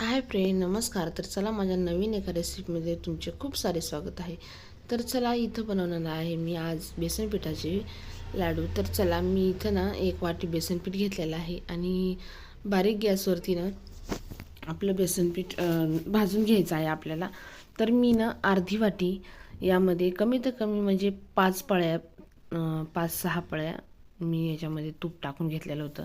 हाय प्रे नमस्कार. तर चला माझ्या नवीन एका रेसिपीमध्ये तुमचे खूप सारे स्वागत आहे. तर चला इथं बनवणार आहे मी आज बेसन पिठाचे लाडू. तर चला मी इथं ना एक वाटी बेसन पीठ घेतलेलं आहे आणि बारीक गॅसवरती ना आपलं बेसन पीठ भाजून घ्यायचं आहे आपल्याला. तर मी ना अर्धी वाटी यामध्ये कमीत कमी म्हणजे पाच पळ्या पाच सहा पळ्या मी याच्यामध्ये तूप टाकून घेतलेलं होतं.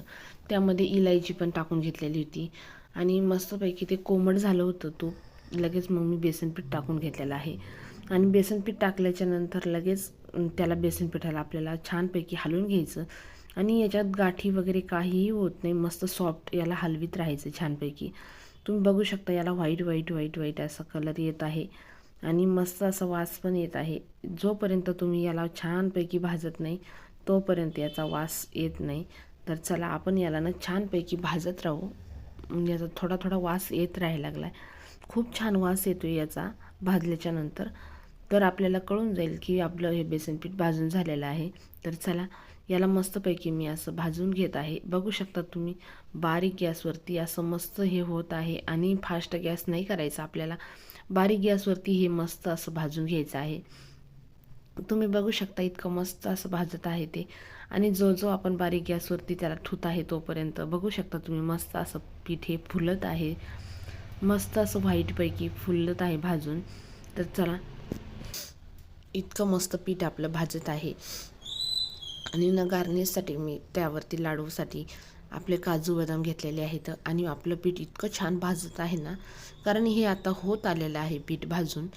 त्यामध्ये इलायची पण टाकून घेतलेली होती. आणि मस्तपैकी ते कोमट झालं होतं तूप लगेच मग मी बेसनपीठ टाकून घेतलेलं आहे. आणि बेसनपीठ टाकल्याच्या नंतर लगेच त्याला बेसन पिठाला आपल्याला छानपैकी हलवून घ्यायचं. आणि याच्यात गाठी वगैरे काहीही होत नाही. मस्त सॉफ्ट याला हलवीत राहायचं छानपैकी. तुम्ही बघू शकता याला व्हाईट व्हाईट व्हाईट व्हाईट असा कलर येत आहे. आणि मस्त असा वास पण येत आहे. जोपर्यंत तुम्ही याला छानपैकी भाजत नाही तोपर्यंत याचा वास येत नाही. तर चला आपण याला ना छानपैकी भाजत राहू. म्हणजे याचा थोडा थोडा वास येत राहायला लागला आहे खूप छान वास येतो याचा भाजल्याच्या नंतर. तर आपल्याला कळून जाईल की आपलं हे बेसन पीठ भाजून झालेलं आहे. तर चला याला मस्तपैकी मी असं भाजून घेत आहे. बघू शकता तुम्ही बारीक गॅसवरती असं मस्त हे होत आहे आणि फास्ट गॅस नाही करायचा आपल्याला. बारीक गॅसवरती हे मस्त असं भाजून घ्यायचं आहे. तुम्ही बघू शकता इतकं मस्त असं भाजत आहे ते. आणि जो जो आपण बारीक गॅसवरती त्याला ठूत आहे तोपर्यंत बघू शकता तुम्ही मस्त असं पीठ हे फुलत आहे. मस्त असं व्हाईटपैकी फुलत आहे भाजून. तर चला इतकं मस्त पीठ आपलं भाजत आहे. आणि न गार्निशसाठी मी त्यावरती लाडूसाठी आपले काजू बदाम घेतलेले आहेत. आणि आपलं पीठ इतकं छान भाजत आहे ना कारण हे आता होत आलेलं आहे पीठ भाजून.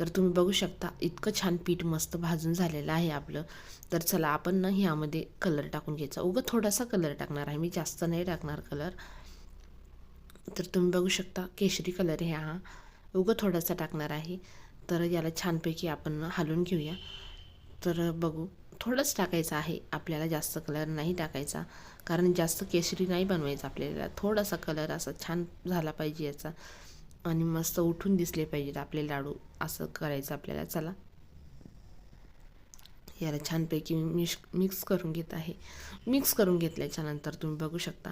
तर तुम्ही बघू शकता इतकं छान पीठ मस्त भाजून झालेलं आहे आपलं. तर चला आपण ना ह्यामध्ये कलर टाकून घ्यायचा. उगं थोडासा कलर टाकणार आहे मी जास्त नाही टाकणार कलर तर तुम्ही बघू शकता केशरी कलर आहे हा. उगं थोडासा टाकणार आहे. तर याला छानपैकी आपण हलवून घेऊया. तर बघू. थोडंच टाकायचं आहे. आपल्याला जास्त कलर नाही टाकायचा. कारण जास्त केशरी नाही बनवायचा आपल्याला. थोडासा कलर असा छान झाला पाहिजे याचा. आणि मस्त उठून दिसले पाहिजेत आपले लाडू. असं करायचं आपल्याला. चला. याला छानपैकी मिश मिक्स करून घेत आहे. मिक्स करून घेतल्याच्यानंतर तुम्ही बघू शकता.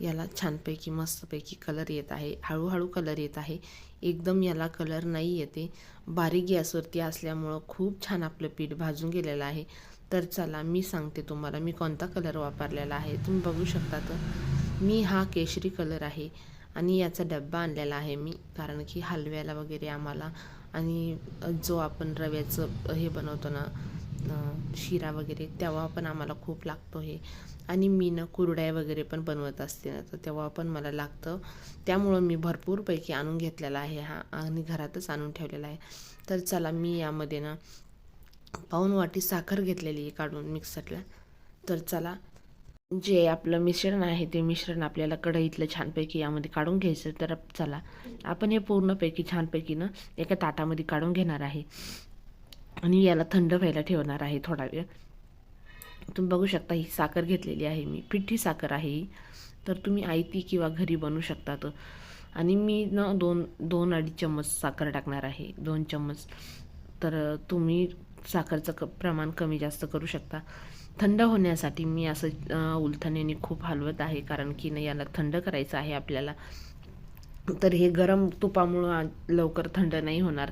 याला छानपैकी मस्तपैकी कलर येत आहे. हळूहळू कलर येत आहे. एकदम याला कलर नाही येते. बारीक गॅसवरती असल्यामुळं खूप छान आपलं पीठ भाजून गेलेलं आहे. तर चला मी सांगते तुम्हाला मी कोणता कलर वापरलेला आहे. तुम्ही बघू शकता तर मी हा केशरी कलर आहे आणि याचा डब्बा आणलेला आहे मी कारण की हलव्याला वगैरे आम्हाला आणि जो आपण रव्याचं हे बनवतो ना शिरा वगैरे तेव्हा पण आम्हाला खूप लागतो हे. आणि मी ना कुरड्या वगैरे पण बनवत असते ना तर तेव्हा पण मला लागतं. त्यामुळं मी भरपूरपैकी आणून घेतलेला आहे हा आणि घरातच आणून ठेवलेला आहे. तर चला मी यामध्ये ना पाऊन वाटी साखर घेतलेली आहे काढून मिक्सरला. तर चला जे आपलं मिश्रण आहे ते मिश्रण आपल्याला कढईतलं छानपैकी यामध्ये काढून घ्यायचं तर चला आपण हे पूर्णपैकी छानपैकी ना एका ताटामध्ये काढून घेणार आहे. आणि याला थंड व्हायला ठेवणार आहे थोडा वेळ. तुम्ही बघू शकता ही साखर घेतलेली आहे मी. पिठी साखर आहे ही. तर तुम्ही आयती किंवा घरी बनवू शकतात आणि मी ना दोन दोन अडीच चम्मच साखर टाकणार आहे. दोन चम्मच. तर तुम्ही साखरचं क प्रमाण कमी जास्त करू शकता. थंड होण्यासाठी मी असं उलथण्याने खूप हलवत आहे. कारण की ना याला थंड करायचं आहे आपल्याला. तर हे गरम तुपामुळं लवकर थंड नाही होणार.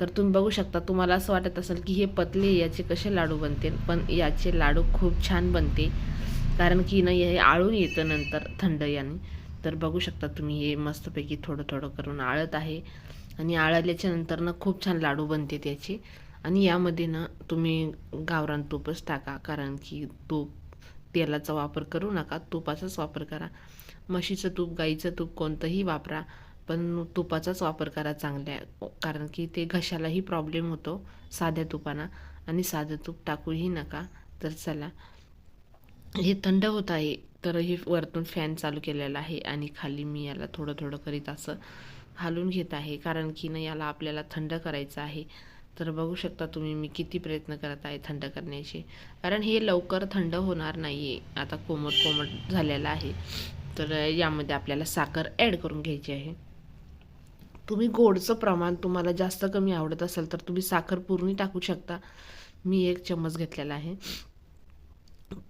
तर तुम्ही बघू शकता तुम्हाला असं वाटत असेल की हे पतले याचे कसे लाडू बनतील? पण याचे लाडू खूप छान बनते. कारण की नाही हे आळून येतं नंतर थंड याने. तर बघू शकता तुम्ही हे मस्तपैकी थोडं थोडं करून आळत आहे. आणि आळल्याच्या नंतर ना खूप छान लाडू बनते त्याचे आणि यामध्ये ना तुम्ही गावरान तूपच टाका. कारण की तूप तेलाचा वापर करू नका. तुपाचाच वापर करा. म्हशीचं तूप गाईचं तूप कोणतंही वापरा. पण तुपाचाच वापर करा चांगल्या. कारण की ते घशालाही प्रॉब्लेम होतो साध्या तुपाना. आणि साधं तूप टाकूही नका. तर चला. हे थंड होत आहे. तर हे वरतून फॅन चालू केलेला आहे. आणि खाली मी याला थोडं थोडं करीत असं हालून घेत आहे. कारण की ना याला आपल्याला थंड करायचं आहे. तर बघू शकता तुम्ही मी किती प्रयत्न करत आहे थंड करण्याचे. कारण हे लवकर थंड होणार नाही आहे आता कोमट कोमट झालेलं आहे. तर यामध्ये आपल्याला साखर ॲड करून घ्यायची आहे. तुम्ही गोडचं प्रमाण तुम्हाला जास्त कमी आवडत असेल तर तुम्ही साखर पूर्ण टाकू शकता. मी एक चम्मच घेतलेला आहे.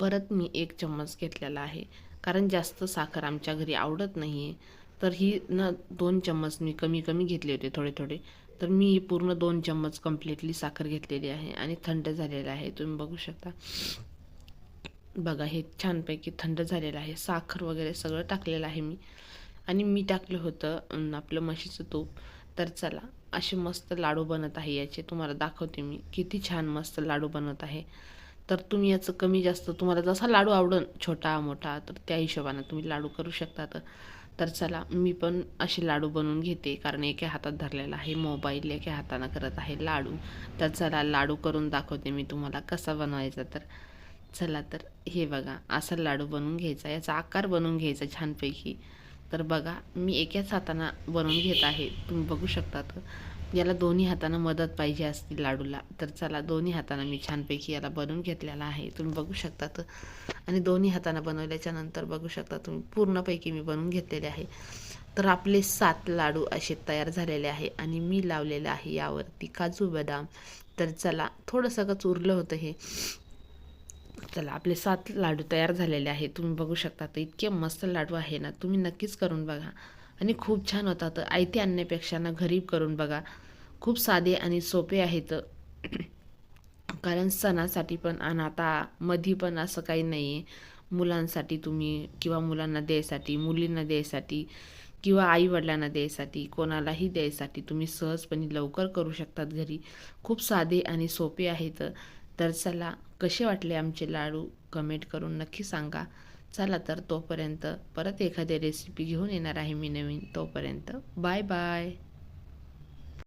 परत मी एक चम्मच घेतलेला आहे. कारण जास्त साखर आमच्या घरी आवडत नाही आहे तर ही ना दोन चम्मच मी कमी कमी घेतले होते थोडे थोडे. तर मी पूर्ण दोन चम्मच कम्प्लिटली साखर घेतलेली आहे आणि थंड झालेलं आहे. तुम्ही बघू शकता. बघा हे छानपैकी थंड झालेलं आहे. साखर वगैरे सगळं टाकलेलं आहे मी. आणि मी टाकलं होतं आपलं म्हशीचं तूप. तर चला असे मस्त लाडू बनत आहे याचे. तुम्हाला दाखवते मी. किती छान मस्त लाडू बनत आहे. तर तुम्ही याचं कमी जास्त तुम्हाला जसा लाडू आवडन छोटा मोठा तर त्या हिशोबानं तुम्ही लाडू करू शकता तर तर चला मी पण असे लाडू बनवून घेते कारण एका हातात धरलेला आहे मोबाईल एका हातानं करत आहे लाडू. तर चला लाडू करून दाखवते मी तुम्हाला कसा बनवायचा तर. चला तर हे बघा असा लाडू बनवून घ्यायचा याचा आकार बनवून घ्यायचा छानपैकी. तर बघा मी एकाच हातानं बनवून घेत आहे. तुम्ही बघू शकता याला दोन्ही हातानं मदत पाहिजे असते लाडूला. तर चला दोन्ही हातानं मी छानपैकी याला बनवून घेतलेला आहे. तुम्ही बघू शकता आणि दोन्ही हातानं बनवल्याच्या नंतर बघू शकता तुम्ही पूर्णपैकी मी बनवून घेतलेले आहे. तर आपले सात लाडू असे तयार झालेले आहे आणि मी लावलेले आहे यावरती काजू बदाम. तर चला थोडंसं का उरलं होतं हे? चला आपले सात लाडू तयार झालेले आहे तुम्ही बघू शकता तर इतके मस्त लाडू आहे ना तुम्ही नक्कीच करून बघा. आणि खूप छान होतात आयते आणण्यापेक्षा ना घरी करून बघा. खूप साधे आणि सोपे आहेत. कारण सणासाठी पण आणि आता मधी पण असं काही नाही आहे मुलांसाठी तुम्ही किंवा मुलांना द्यायसाठी मुलींना द्यायसाठी किंवा आईवडिलांना द्यायसाठी कोणालाही द्यायसाठी तुम्ही सहजपणे लवकर करू शकतात घरी. खूप साधे आणि सोपे आहेत. तर चला कसे वाटले आमचे लाडू? कमेंट करून नक्की सांगा. चला तर तोपर्यंत परत एखादी रेसिपी घेऊन येणार आहे मी नवीन. तोपर्यंत बाय बाय